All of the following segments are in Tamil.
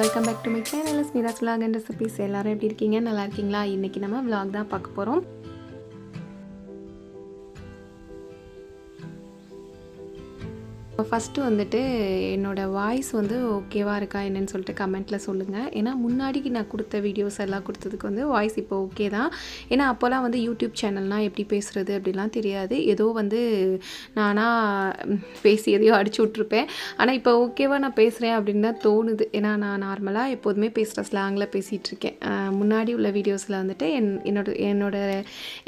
Welcome back to my channel. Smitha's vlog and recipes எல்லாரும் எப்படி இருக்கீங்க? நல்லா இருக்கீங்களா? இன்றைக்கி நம்ம vlog தான் பார்க்க போகிறோம் ஃபஸ்ட்டு வந்துட்டு என்னோடய வாய்ஸ் வந்து ஓகேவாக இருக்கா என்னன்னு சொல்லிட்டு கமெண்ட்டில் சொல்லுங்கள் ஏன்னா முன்னாடிக்கு நான் கொடுத்த வீடியோஸ் எல்லாம் கொடுத்ததுக்கு வந்து வாய்ஸ் இப்போ ஓகே தான். ஏன்னா அப்போல்லாம் வந்து யூடியூப் சேனல்னால் எப்படி பேசுகிறது அப்படிலாம் தெரியாது. ஏதோ வந்து நானாக பேசி எதையோ அடிச்சு விட்ருப்பேன் ஆனால் இப்போ ஓகேவா நான் பேசுகிறேன் அப்படின்னு தான் தோணுது. ஏன்னா நான் நார்மலாக எப்போதுமே பேசுகிற ஸ்லாங்கில் பேசிகிட்ருக்கேன் முன்னாடி உள்ள வீடியோஸில் வந்துட்டு என் என்னோட என்னோட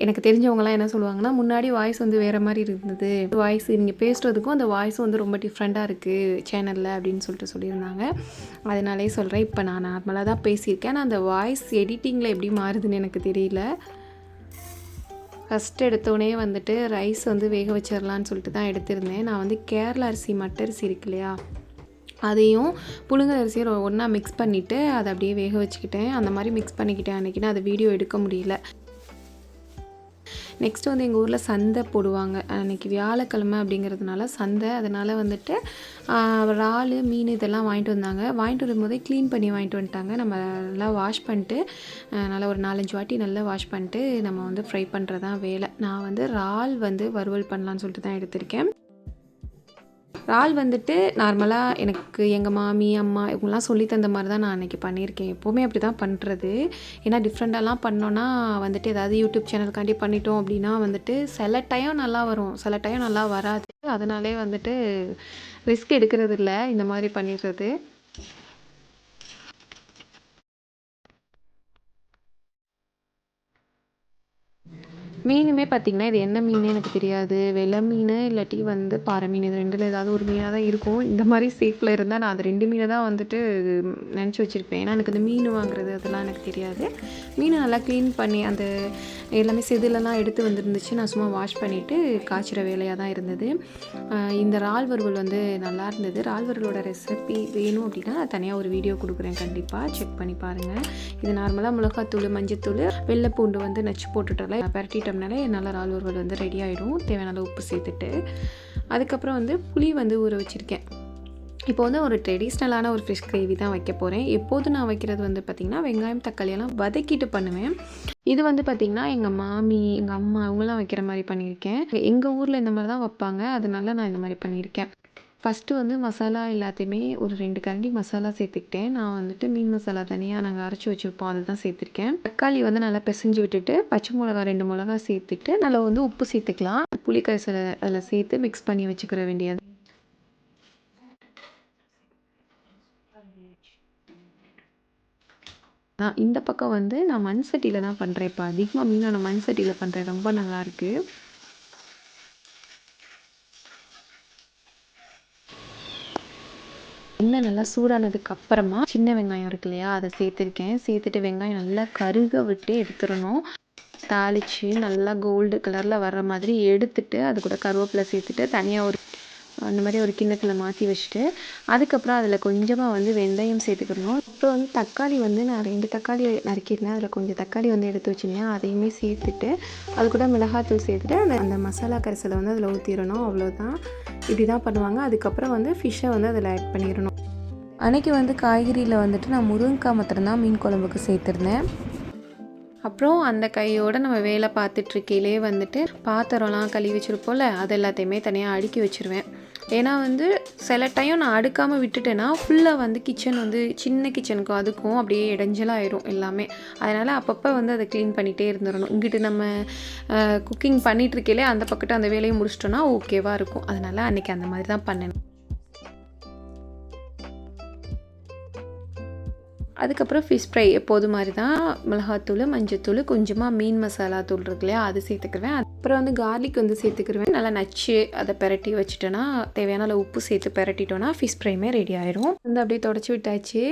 எனக்கு தெரிஞ்சவங்களாம் என்ன சொல்லுவாங்கன்னா முன்னாடி வாய்ஸ் வந்து வேறு மாதிரி இருந்தது. வாய்ஸ் நீங்கள் பேசுகிறதுக்கும் அந்த வாய்ஸ் வந்து ரொம்ப டிஃப்ரெண்ட்டாக இருக்குது சேனலில் அப்படின்னு சொல்லிட்டு சொல்லியிருந்தாங்க. அதனாலே சொல்கிறேன் இப்போ நான் நார்மலாக தான் பேசியிருக்கேன். ஆனால் அந்த வாய்ஸ் எடிட்டிங்கில் எப்படி மாறுதுன்னு எனக்கு தெரியல. ஃபஸ்ட் எடுத்தோடனே வந்துட்டு ரைஸ் வந்து வேக வச்சிடலான்னு சொல்லிட்டு தான் எடுத்திருந்தேன். நான் வந்து கேரளா அரிசி மட்டை அரிசி இருக்கு இல்லையா? அதையும் புழுங்கல் அரிசியை ஒன்றா மிக்ஸ் பண்ணிவிட்டு அதை அப்படியே வேக வச்சுக்கிட்டேன். அந்த மாதிரி மிக்ஸ் பண்ணிக்கிட்டேன் அன்றைக்கி நான் அதை வீடியோ எடுக்க முடியல. நெக்ஸ்ட் வந்து எங்கள் ஊரில் சந்தை போடுவாங்க. அன்றைக்கி வியாழக்கிழமை அப்படிங்கிறதுனால சந்தை. அதனால் வந்துட்டு இறால் மீன் இதெல்லாம் வாங்கிட்டு வந்தாங்க. வாங்கிட்டு வரும்போதே க்ளீன் பண்ணி வாங்கிட்டு வந்துட்டாங்க. நம்ம நல்லா வாஷ் பண்ணிட்டு நல்லா ஒரு நாலஞ்சு வாட்டி நல்லா வாஷ் பண்ணிட்டு நம்ம வந்து ஃப்ரை பண்ணுறது தான் வேலை. நான் வந்து இறால் வந்து வறுவல் பண்ணலான்னு சொல்லிட்டு தான் எடுத்திருக்கேன். இறால் வந்துட்டு நார்மலாக எனக்கு எங்கள் மாமி அம்மா இவங்கெல்லாம் சொல்லி தந்த மாதிரி தான் நான் அன்றைக்கி பண்ணியிருக்கேன். எப்போவுமே அப்படி தான் பண்ணுறது ஏன்னா டிஃப்ரெண்ட்டாலாம் பண்ணோன்னா வந்துட்டு ஏதாவது யூடியூப் சேனலுக்காண்டி பண்ணிட்டோம் அப்படின்னா வந்துட்டு சில டைம் நல்லா வரும். சில டைம் நல்லா வராது. அதனாலே வந்துட்டு ரிஸ்க் எடுக்கிறது இல்லை இந்த மாதிரி பண்ணிடுறது. மீனுமே பார்த்திங்கன்னா இது என்ன மீன் எனக்கு தெரியாது. வெள்ளை மீன் இல்லாட்டி வந்து பாறை மீன் இது ரெண்டில் ஏதாவது ஒரு மீனாக தான் இருக்கும். இந்த மாதிரி சேஃபில் இருந்தால் நான் அது ரெண்டு மீனை தான் வந்துட்டு நினச்சி வச்சுருப்பேன். ஏன்னா எனக்கு இந்த மீன் வாங்குறது அதெல்லாம் எனக்கு தெரியாது. மீனை நல்லா க்ளீன் பண்ணி அந்த எல்லாமே செதிலெல்லாம் எடுத்து வந்துருந்துச்சு. நான் சும்மா வாஷ் பண்ணிவிட்டு காய்ச்சிற வேலையாக தான் இருந்தது. இந்த இறால் வறுவல் வந்து நல்லா இருந்தது. இறால் வறுவலோட ரெசிபி வேணும் அப்படின்னா தனியாக ஒரு வீடியோ கொடுக்குறேன். கண்டிப்பாக செக் பண்ணி பாருங்கள் இது நார்மலாக மிளகாத்தூள் மஞ்சத்தூள் வெள்ளை பூண்டு வந்து நச்சு போட்டுட்டால பரட்டிட்டோம்னாலே நல்லா இறால் வறுவல் வந்து ரெடி ஆகிடும் தேவையான அளவு உப்பு சேர்த்துட்டு அதுக்கப்புறம் வந்து புளி வந்து ஊற வச்சுருக்கேன். இப்போ வந்து ஒரு ட்ரெடிஷ்னலான ஒரு ஃபிஷ் கிரேவி தான் வைக்க போகிறேன் எப்போதும் நான் வைக்கிறது வந்து பார்த்திங்கன்னா வெங்காயம் தக்காளி எல்லாம் வதக்கிட்டு பண்ணுவேன். இது வந்து பார்த்திங்கன்னா எங்கள் மாமி எங்கள் அம்மா அவங்களாம் வைக்கிற மாதிரி பண்ணியிருக்கேன். எங்கள் ஊரில் இந்த மாதிரி தான் வைப்பாங்க. அதனால நான் இந்த மாதிரி பண்ணியிருக்கேன். ஃபஸ்ட்டு வந்து மசாலா எல்லாத்தையுமே ஒரு ரெண்டு கரண்டி மசாலா சேர்த்துக்கிட்டேன். நான் வந்துட்டு மீன் மசாலா தனியாக நாங்கள் அரைச்சி வச்சுருப்போம். அதை தான் சேர்த்துருக்கேன். தக்காளி வந்து நல்லா பிசைஞ்சு விட்டுட்டு பச்சை மிளகா ரெண்டு மிளகா சேர்த்துட்டு நல்லா வந்து உப்பு சேர்த்துக்கலாம். புளிக்கரைசலை அதில் சேர்த்து மிக்ஸ் பண்ணி வச்சுக்கிற வேண்டியது. நான் இந்த பக்கம் வந்து நான் மண் சட்டியில் தான் பண்ணுறேன் இப்போ அதிகமாக மீன் நான் மண் சட்டியில் பண்ணுறேன் ரொம்ப நல்லாயிருக்கு நல்லா சூடானதுக்கு அப்புறமா சின்ன வெங்காயம் இருக்கு இல்லையா அதை சேர்த்துருக்கேன். சேர்த்துட்டு வெங்காயம் நல்லா கருக விட்டு எடுத்துடணும். தாளித்து நல்லா கோல்டு கலரில் வர்ற மாதிரி எடுத்துட்டு அது கூட கருவேப்பிலை சேர்த்துட்டு தனியாக ஒரு அந்த மாதிரி ஒரு கிண்ணத்தில் மாற்றி வச்சுட்டு அதுக்கப்புறம் அதில் கொஞ்சமாக வந்து வெந்தயம் சேர்த்துக்கணும். அப்புறம் வந்து தக்காளி வந்து நான் ரெண்டு தக்காளி நறுக்கியிருந்தேன். அதில் கொஞ்சம் தக்காளி வந்து எடுத்து வச்சுருந்தேன். அதையுமே சேர்த்துட்டு அது கூட மிளகாத்தூள் சேர்த்துட்டு அந்த அந்த மசாலா கரைசலை வந்து அதில் ஊற்றிடணும் அவ்வளோதான் இப்படி தான் பண்ணுவாங்க. அதுக்கப்புறம் வந்து ஃபிஷ்ஷை வந்து அதில் ஆட் பண்ணிடணும். அன்னைக்கு வந்து காய்கறியில் வந்துட்டு நான் முருங்கைக்காய் மாத்திரம்தான் மீன் குழம்புக்கு சேர்த்துருந்தேன். அப்புறம் அந்த கையோடு நம்ம வேலை பார்த்துட்ருக்கையிலே வந்துட்டு பாத்திரம்லாம் கழுவி வச்சுருப்போம்ல அது எல்லாத்தையுமே தனியாக அடுக்கி வச்சுருவேன். ஏன்னா வந்து சில டைம் நான் அடுக்காமல் விட்டுட்டேன்னா ஃபுல்லாக வந்து கிச்சன் வந்து சின்ன கிச்சனுக்கும் அதுக்கும் அப்படியே இடைஞ்சலாயிரும் எல்லாமே. அதனால் அப்பப்போ வந்து அதை க்ளீன் பண்ணிகிட்டே இருந்துடணும். இங்கிட்டு நம்ம குக்கிங் பண்ணிகிட்ருக்கையிலே அந்த பக்கத்து அந்த வேலையை முடிச்சிட்டோன்னா ஓகேவாக இருக்கும். அதனால் அன்றைக்கி அந்த மாதிரி தான் பண்ணேன். அதுக்கப்புறம் ஃபிஷ் ஃப்ரை எப்போது மாதிரி தான் மிளகாத்தூள் மஞ்சத்தூள் கொஞ்சமாக மீன் மசாலா தூள் இருக்கு இல்லையா அது சேர்த்துக்குவேன் அப்புறம் வந்து கார்லிக் வந்து சேர்த்துக்கிருவேன். நல்லா நச்சு அதை பெரட்டி வச்சுட்டோன்னா தேவையான அளவு உப்பு சேர்த்து பெரட்டிட்டோன்னா ஃபிஷ் ஃப்ரைமே ரெடி ஆயிடும் வந்து அப்படியே தொடச்சி விட்டாச்சு.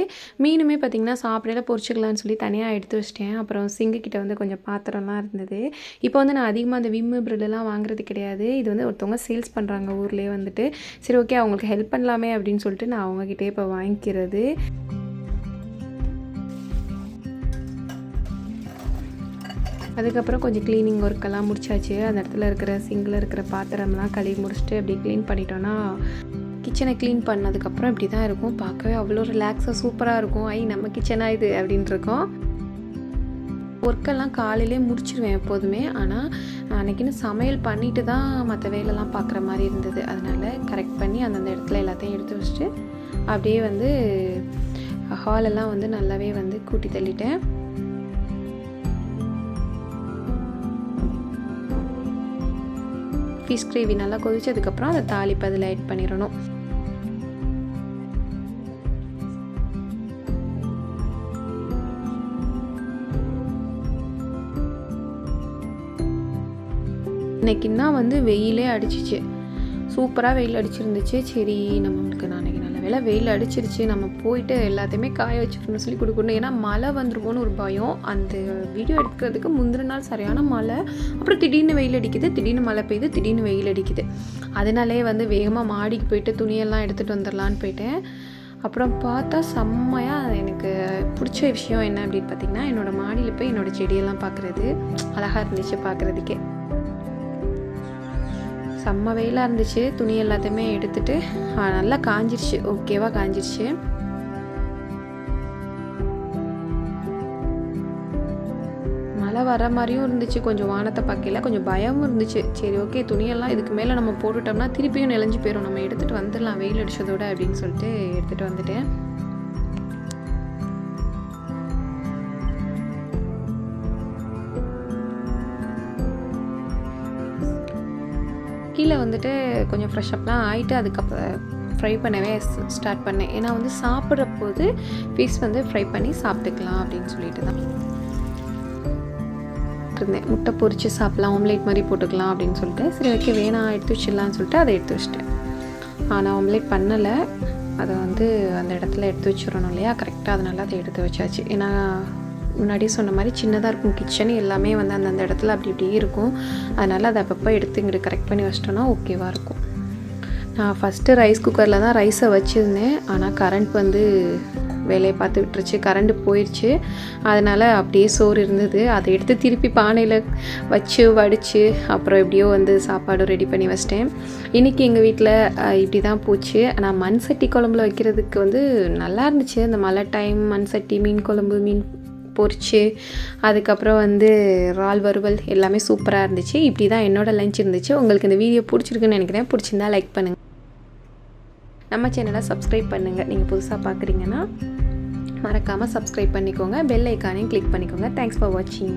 மீனுமே பார்த்திங்கன்னா சாப்பிடையில பொரிச்சுக்கலாம்னு சொல்லி தனியாக எடுத்து வச்சிட்டேன். அப்புறம் சிங்கு கிட்ட வந்து கொஞ்சம் பாத்திரம்லாம் இருந்தது. இப்போ வந்து நான் அதிகமாக அந்த விம்மு பிரில்லாம் வாங்குறது கிடையாது. இது வந்து ஒருத்தவங்க சேல்ஸ் பண்ணுறாங்க ஊர்லேயே வந்துட்டு. சரி ஓகே அவங்களுக்கு ஹெல்ப் பண்ணலாமே அப்படின்னு சொல்லிட்டு நான் அவங்கக்கிட்டே இப்போ வாங்கிக்கிறது. அதுக்கப்புறம் கொஞ்சம் க்ளீனிங் ஒர்க்கெல்லாம் முடிச்சாச்சு. அந்த இடத்துல இருக்கிற சிங்கில் இருக்கிற பாத்திரம்லாம் கழுவி முடிச்சுட்டு அப்படி க்ளீன் பண்ணிட்டோன்னா கிச்சனை க்ளீன் பண்ணதுக்கப்புறம் இப்படி தான் இருக்கும். பார்க்கவே அவ்வளோ ரிலாக்ஸாக சூப்பராக இருக்கும். ஐ நம்ம கிச்சனாக இது அப்படின்ட்டு இருக்கோம். ஒர்க்கெல்லாம் காலையிலே முடிச்சிருவேன் எப்போதுமே. ஆனால் அன்றைக்கின்னு சமையல் பண்ணிட்டு தான் மற்ற வேலைலாம் பார்க்குற மாதிரி இருந்தது. அதனால் கரெக்ட் பண்ணி அந்தந்த இடத்துல எல்லாத்தையும் எடுத்து வச்சுட்டு அப்படியே வந்து ஹாலெல்லாம் வந்து நல்லாவே வந்து கூட்டி தள்ளிட்டேன். ஃபிஷ் கிரேவி நல்லா கொதிச்சதுக்கப்புறம் அதை தாளிப்பு அதில் ஆட் பண்ணிடணும். இன்னைக்குன்னா வந்து வெயிலே அடிச்சிச்சு. சூப்பராக வெயில் அடிச்சிருந்துச்சு. சரி நம்மளுக்கு நான் அன்றைக்கி வெயில் அடிச்சிருச்சு நம்ம போயிட்டு எல்லாத்தையுமே காய வச்சுக்கணும்னு சொல்லி கொடுக்கணும். ஏன்னா மழை வந்துருமோன்னு ஒரு பயம். அந்த வீடியோ எடுக்கிறதுக்கு முந்தின நாள் சரியான மழை. அப்புறம் திடீர்னு வெயில் அடிக்குது திடீர்னு மழை பெய்யுது திடீர்னு வெயில் அடிக்குது. அதனாலே வந்து வேகமாக மாடிக்கு போயிட்டு துணியெல்லாம் எடுத்துகிட்டு வந்துடலான்னு போயிட்டேன். அப்புறம் பார்த்தா செம்மையாக எனக்கு பிடிச்ச விஷயம் என்ன அப்படின்னு பார்த்தீங்கன்னா என்னோடய மாடியில் போய் என்னோடய செடியெல்லாம் பார்க்குறது. அழகாக இருந்துச்சு பார்க்குறதுக்கே. செம்ம வெயிலாக இருந்துச்சு. துணி எல்லாத்தையுமே எடுத்துட்டு நல்லா காஞ்சிருச்சு. ஓகேவாக காஞ்சிருச்சு. மழை வர மாதிரியும் இருந்துச்சு. கொஞ்சம் வானத்தை பார்க்கல கொஞ்சம் பயமும் இருந்துச்சு. சரி ஓகே துணியெல்லாம் இதுக்கு மேலே நம்ம போட்டுட்டோம்னா திருப்பியும் நெலஞ்சு போயிடும் நம்ம எடுத்துகிட்டு வந்துடலாம். வெயில் அடிச்சதோட அப்படின்னு சொல்லிட்டு எடுத்துகிட்டு வந்துட்டேன். கீழே வந்துட்டு கொஞ்சம் ஃப்ரெஷ் அப்லாம் ஆகிட்டு அதுக்கப்புறம் ஃப்ரை பண்ணவே ஸ்டார்ட் பண்ணேன். ஏன்னா வந்து சாப்பிட்ற போது ஃபிஷ் வந்து ஃப்ரை பண்ணி சாப்பிட்டுக்கலாம் அப்படின்னு சொல்லிட்டு தான் இருந்தேன். முட்டை பொரிச்சு சாப்பிட்லாம் ஆம்லேட் மாதிரி போட்டுக்கலாம் அப்படின்னு சொல்லிட்டு. சரி ஓகே வேணாம் எடுத்து வச்சிடலான்னு சொல்லிட்டு அதை எடுத்து வச்சிட்டேன். ஆனால் ஆம்லேட் பண்ணலை. அதை வந்து அந்த இடத்துல எடுத்து வச்சிடணும் இல்லையா? கரெக்டாக அதனால அதை எடுத்து வச்சாச்சு. ஏன்னா முன்னாடியே சொன்ன மாதிரி சின்னதாக இருக்கும். கிச்சன் எல்லாமே வந்து அந்தந்த இடத்துல அப்படி இப்படி இருக்கும். அதனால் அதை அப்பப்போ எடுத்து இங்கிட்டு கரெக்ட் பண்ணி வச்சிட்டோன்னா ஓகேவாக இருக்கும். நான் ஃபஸ்ட்டு ரைஸ் குக்கரில் தான் ரைஸை வச்சுருந்தேன். ஆனால் கரண்ட் வந்து வேலையை பார்த்து விட்டுருச்சு. கரண்ட் போயிடுச்சு அதனால் அப்படியே சோறு இருந்தது. அதை எடுத்து திருப்பி பானையில் வச்சு வடித்து அப்புறம் எப்படியோ வந்து சாப்பாடும் ரெடி பண்ணி வச்சிட்டேன். இன்றைக்கி எங்கள் வீட்டில் இப்படி தான் போச்சு. ஆனால் மண் சட்டி குழம்புல வைக்கிறதுக்கு வந்து நல்லா இருந்துச்சு. அந்த மழை டைம் மண் சட்டி மீன் குழம்பு மீன் பொரிச்சு அதுக்கப்புறம் வந்து இறால் வறுவல் எல்லாமே சூப்பராக இருந்துச்சு. இப்படி தான் என்னோடய லஞ்ச் இருந்துச்சு. உங்களுக்கு இந்த வீடியோ பிடிச்சிருக்குன்னு நினைக்கிறேன். பிடிச்சிருந்தா லைக் பண்ணுங்கள் நம்ம சேனலை சப்ஸ்கிரைப் பண்ணுங்கள் நீங்கள் புதுசாக பார்க்குறீங்கன்னா மறக்காமல் சப்ஸ்கிரைப் பண்ணிக்கோங்க. பெல் ஐக்கானையும் கிளிக் பண்ணிக்கோங்க. தேங்க்ஸ் ஃபார் வாட்சிங்